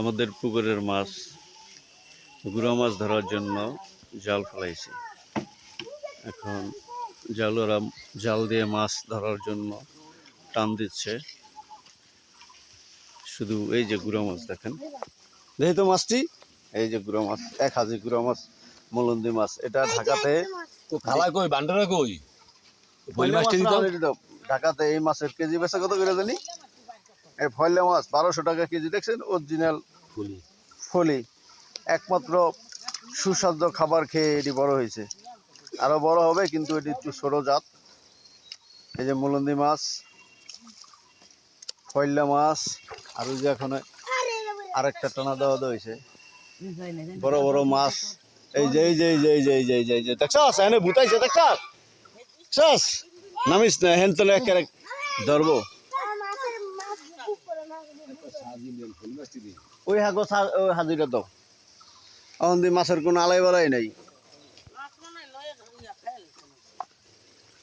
আমাদের পুকুরের মাছ, গুঁড়া মাছ ধরার জন্য জাল ফেলাইছি। এখন জাল ওরা জাল দিয়ে মাছ ধরার জন্য টান দিচ্ছে। শুধু এই যে গুঁড়া মাছ দেখেন। যেহেতু মাছটি এই যে গুঁড়া মাছ এক হাজি গুঁড়া মাছ মলন্দি মাছ এটা ঢাকাতে খালা কই বান্ডারা কই? ঢাকাতে এই মাছের কেজি বেচা কত করে জানি? এই ফয়লা মাছ বারোশো টাকা কেজি দেখছেন? অরিজিনাল বলি ফলি। একমাত্র সুস্বাদ্য খাবার খেয়ে এটি বড় হয়েছে। আরও বড় হবে কিন্তু এটি একটু ছোট জাত। এই যে মুলন্দি মাছ ফয়লা মাছ আর ওই যে এখন আরেকটা টানা দেওয়া হয়েছে বড় বড় মাছ। এই যে এই যে এই যে এই যে এই যে এই যে এই যে, দেখছাস? এনে ভুতাইছে দেখছাস? নামিস না, হেন তোলে একেবারে ধরবো। ওই হাগো ওই হাজিরা দাও। এখন দি মাছের কোনো আলাই বালাই নাই।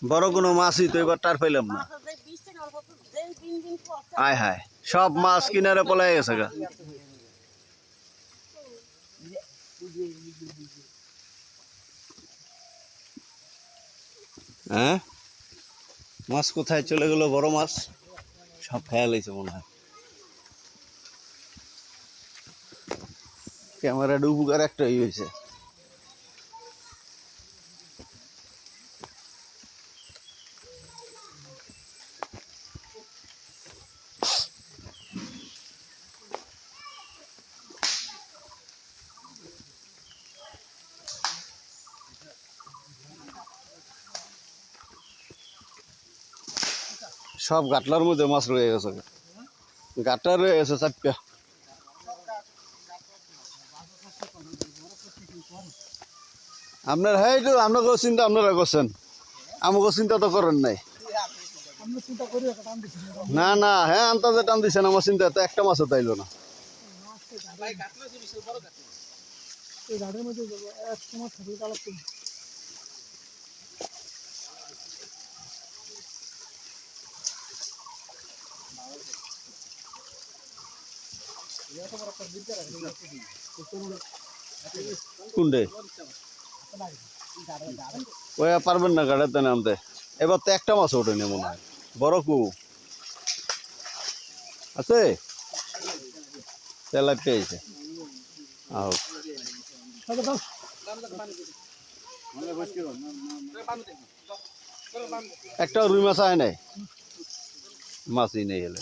বড় কোনো মাছই তো এবার টার পাইলাম না। আয় হায়, সব মাছ কিনারে পলাই গেছে গা। হ্যাঁ? মাছ কোথায় চলে গেল, বড় মাছ? সব খেয়াল হয়েছে মনে হয়। ক্যামেরাটা উপকার একটাই হয়েছে। সব গাটলার মধ্যে মাছ রয়ে গেছে। গাটা রয়ে গেছে চারটা। আপনার হ্যাঁ তো আপনাকে চিন্তা, আপনারা করছেন। আমাকে চিন্তা তো করেন নাই। না না হ্যাঁ আন্তাজে টান দিছেন, আমার চিন্তা তো একটা মাছও তাইলো না। কোনটে ওই পারবেন না গাড়াতে নামতে। এবার তো একটা মাছ ওঠেনি মনে হয়। বড় কু আছে? তেলা পেয়েছে আহ একটা রুই মাছ আয় নাই? মাছই নেই এলে।